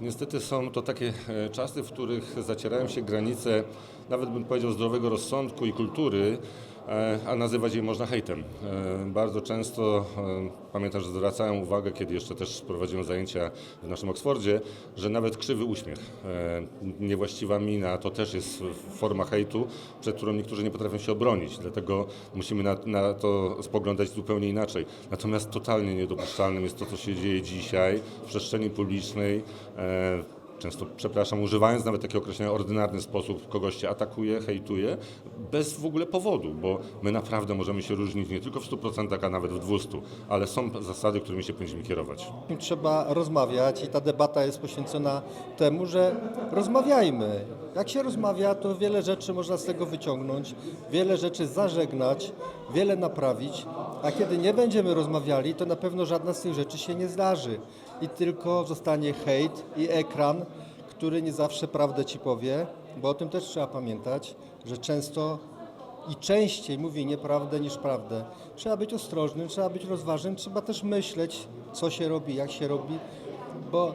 Niestety są to takie e, czasy, w których zacierają się granice, nawet bym powiedział, zdrowego rozsądku i kultury, a nazywać je można hejtem. E, Bardzo często, e, pamiętam, że zwracają uwagę, kiedy jeszcze też prowadziłem zajęcia w naszym Oksfordzie, że nawet krzywy uśmiech, e, niewłaściwa mina, to też jest forma hejtu, przed którą niektórzy nie potrafią się obronić. Dlatego musimy na, na to spoglądać zupełnie inaczej. Natomiast totalnie niedopuszczalnym jest to, co się dzieje dzisiaj w przestrzeni publicznej. Często, przepraszam, używając nawet takiego określenia ordynarny sposób, kogoś się atakuje, hejtuje, bez w ogóle powodu, bo my naprawdę możemy się różnić nie tylko w 100%, a nawet w 200%, ale są zasady, którymi się powinniśmy kierować. Trzeba rozmawiać i ta debata jest poświęcona temu, że rozmawiajmy. Jak się rozmawia, to wiele rzeczy można z tego wyciągnąć, wiele rzeczy zażegnać, wiele naprawić, a kiedy nie będziemy rozmawiali, to na pewno żadna z tych rzeczy się nie zdarzy i tylko zostanie hejt i ekran, który nie zawsze prawdę ci powie, bo o tym też trzeba pamiętać, że często i częściej mówi nieprawdę niż prawdę. Trzeba być ostrożnym, trzeba być rozważnym, trzeba też myśleć, co się robi, jak się robi, bo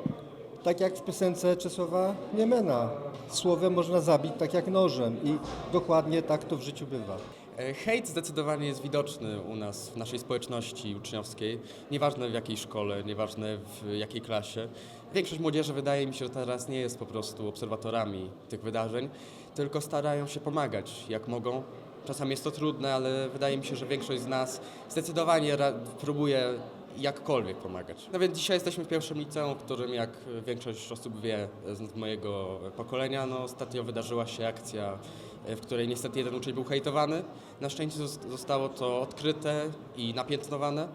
tak jak w piosence Czesława Niemena, słowem można zabić tak jak nożem i dokładnie tak to w życiu bywa. E, Hejt zdecydowanie jest widoczny u nas, w naszej społeczności uczniowskiej. Nieważne w jakiej szkole, nieważne w jakiej klasie. Większość młodzieży wydaje mi się, że teraz nie jest po prostu obserwatorami tych wydarzeń, tylko starają się pomagać jak mogą. Czasami jest to trudne, ale wydaje mi się, że większość z nas zdecydowanie próbuje jakkolwiek pomagać. No więc dzisiaj jesteśmy w pierwszym liceum, w którym jak większość osób wie z mojego pokolenia, no ostatnio wydarzyła się akcja, e, w której niestety jeden uczeń był hejtowany. Na szczęście zos- zostało to odkryte i napiętnowane,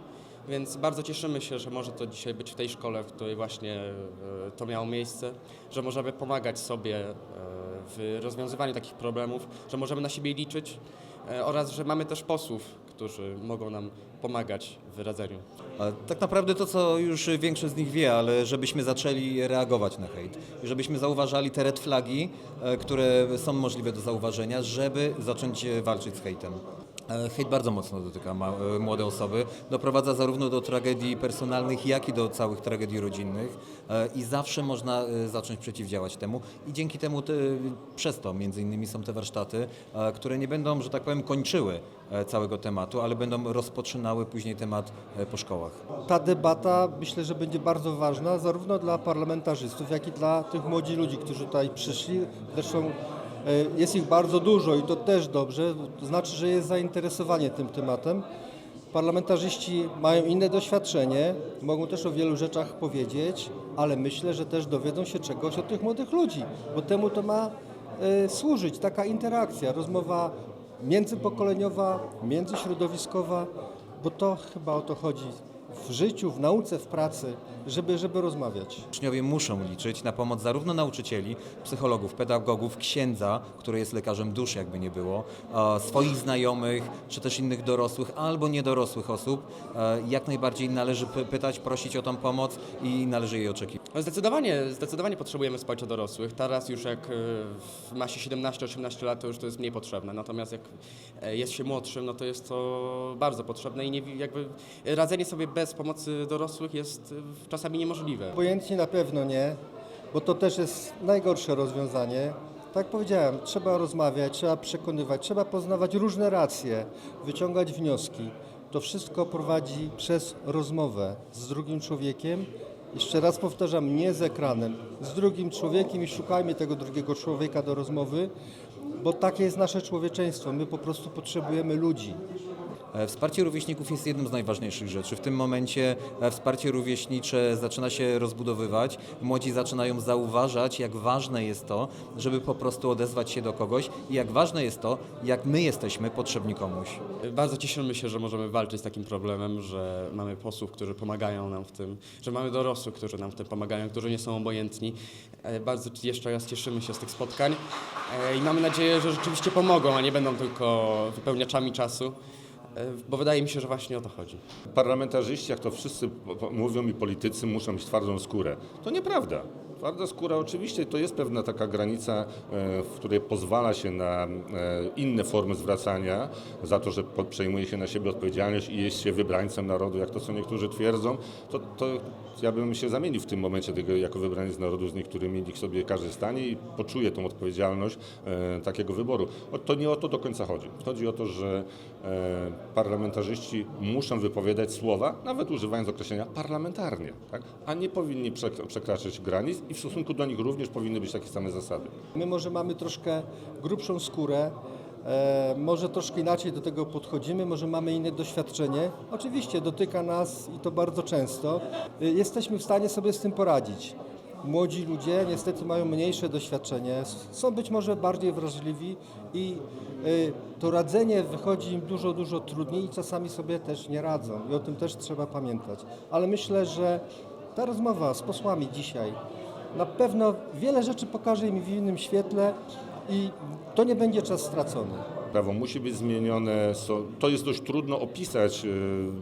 więc bardzo cieszymy się, że może to dzisiaj być w tej szkole, w której właśnie e, to miało miejsce, że możemy pomagać sobie e, w rozwiązywaniu takich problemów, że możemy na siebie liczyć oraz, że mamy też posłów, którzy mogą nam pomagać w radzeniu. Tak naprawdę to, co już większość z nich wie, ale żebyśmy zaczęli reagować na hejt. Żebyśmy zauważali te red flagi, e, które są możliwe do zauważenia, żeby zacząć walczyć z hejtem. E, Hejt bardzo mocno dotyka e, młode osoby. Doprowadza zarówno do tragedii personalnych, jak i do całych tragedii rodzinnych. E, I zawsze można zacząć przeciwdziałać temu. I dzięki temu te, przez to między innymi są te warsztaty, które nie będą, że tak powiem, kończyły całego tematu, ale będą rozpoczynały później temat po szkołach. Ta debata myślę, że będzie bardzo ważna zarówno dla parlamentarzystów, jak i dla tych młodzi ludzi, którzy tutaj przyszli. Zresztą jest ich bardzo dużo i to też dobrze, to znaczy, że jest zainteresowanie tym tematem. Parlamentarzyści mają inne doświadczenie, mogą też o wielu rzeczach powiedzieć, ale myślę, że też dowiedzą się czegoś od tych młodych ludzi, bo temu to ma e, służyć, taka interakcja, rozmowa międzypokoleniowa, międzyśrodowiskowa, bo to chyba o to chodzi w życiu, w nauce, w pracy, żeby, żeby rozmawiać. Uczniowie muszą liczyć na pomoc zarówno nauczycieli, psychologów, pedagogów, księdza, który jest lekarzem duszy, jakby nie było, swoich znajomych, czy też innych dorosłych albo niedorosłych osób. E, Jak najbardziej należy py- pytać, prosić o tą pomoc i należy jej oczekiwać. No Zdecydowanie, zdecydowanie potrzebujemy wsparcia dorosłych. Teraz już jak ma się 17-18 lat, to już to jest mniej potrzebne. Natomiast jak e, jest się młodszym, no to jest to bardzo potrzebne i nie, jakby radzenie sobie bez pomocy dorosłych jest e, czasami niemożliwe. Obojętnie na pewno nie, bo to też jest najgorsze rozwiązanie. Tak powiedziałem, trzeba rozmawiać, trzeba przekonywać, trzeba poznawać różne racje, wyciągać wnioski. To wszystko prowadzi przez rozmowę z drugim człowiekiem. Jeszcze raz powtarzam, nie z ekranem, z drugim człowiekiem i szukajmy tego drugiego człowieka do rozmowy, bo takie jest nasze człowieczeństwo. My po prostu potrzebujemy ludzi. E, Wsparcie rówieśników jest jedną z najważniejszych rzeczy. W tym momencie e, wsparcie rówieśnicze zaczyna się rozbudowywać. Młodzi zaczynają zauważać, jak ważne jest to, żeby po prostu odezwać się do kogoś i jak ważne jest to, jak my jesteśmy potrzebni komuś. Bardzo cieszymy się, że możemy walczyć z takim problemem, że mamy posłów, którzy pomagają nam w tym, że mamy dorosłych, którzy nam w tym pomagają, którzy nie są obojętni. E, Bardzo jeszcze raz cieszymy się z tych spotkań i mamy nadzieję, że rzeczywiście pomogą, a nie będą tylko wypełniaczami czasu, bo wydaje mi się, że właśnie o to chodzi. Parlamentarzyści, jak to wszyscy mówią i politycy, muszą mieć twardą skórę. To nieprawda. Twarda skóra oczywiście to jest pewna taka granica, e, w której pozwala się na e, inne formy zwracania za to, że przejmuje się na siebie odpowiedzialność i jest się wybrańcem narodu, jak to co niektórzy twierdzą, to, to ja bym się zamienił w tym momencie tego, jako wybraniec narodu z niektórymi, niech sobie każdy stanie i poczuje tą odpowiedzialność e, takiego wyboru. To nie o to do końca chodzi. Chodzi o to, że parlamentarzyści muszą wypowiadać słowa, nawet używając określenia parlamentarnie, tak? a nie powinni przek- przekraczać granic i w stosunku do nich również powinny być takie same zasady. My może mamy troszkę grubszą skórę, e, może troszkę inaczej do tego podchodzimy, może mamy inne doświadczenie. Oczywiście dotyka nas i to bardzo często. E, Jesteśmy w stanie sobie z tym poradzić. Młodzi ludzie niestety mają mniejsze doświadczenie, są być może bardziej wrażliwi i e, to radzenie wychodzi im dużo, dużo trudniej i czasami sobie też nie radzą i o tym też trzeba pamiętać. Ale myślę, że ta rozmowa z posłami dzisiaj na pewno wiele rzeczy pokaże im w innym świetle i to nie będzie czas stracony. Prawo musi być zmienione. To jest dość trudno opisać, y,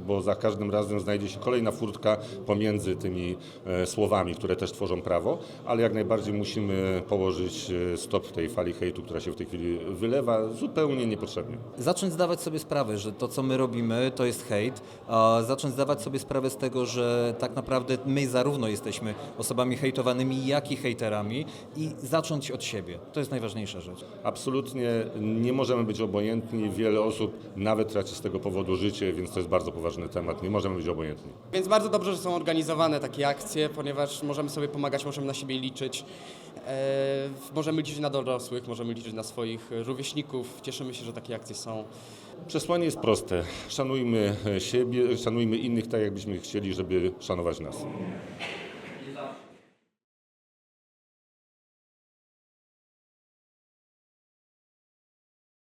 bo za każdym razem znajdzie się kolejna furtka pomiędzy tymi e, słowami, które też tworzą prawo, ale jak najbardziej musimy położyć e, stop tej fali hejtu, która się w tej chwili wylewa zupełnie niepotrzebnie. Zacząć zdawać sobie sprawę, że to, co my robimy, to jest hejt, a zacząć zdawać sobie sprawę z tego, że tak naprawdę my zarówno jesteśmy osobami hejtowanymi, jak i hejterami i zacząć od siebie. To jest najważniejsza rzecz. Absolutnie nie możemy być obojętni. Wiele osób nawet traci z tego powodu życie, więc to jest bardzo poważny temat. Nie możemy być obojętni. Więc bardzo dobrze, że są organizowane takie akcje, ponieważ możemy sobie pomagać, możemy na siebie liczyć. E, możemy liczyć na dorosłych, możemy liczyć na swoich rówieśników. Cieszymy się, że takie akcje są. Przesłanie jest proste. Szanujmy siebie, szanujmy innych tak, jakbyśmy chcieli, żeby szanować nas.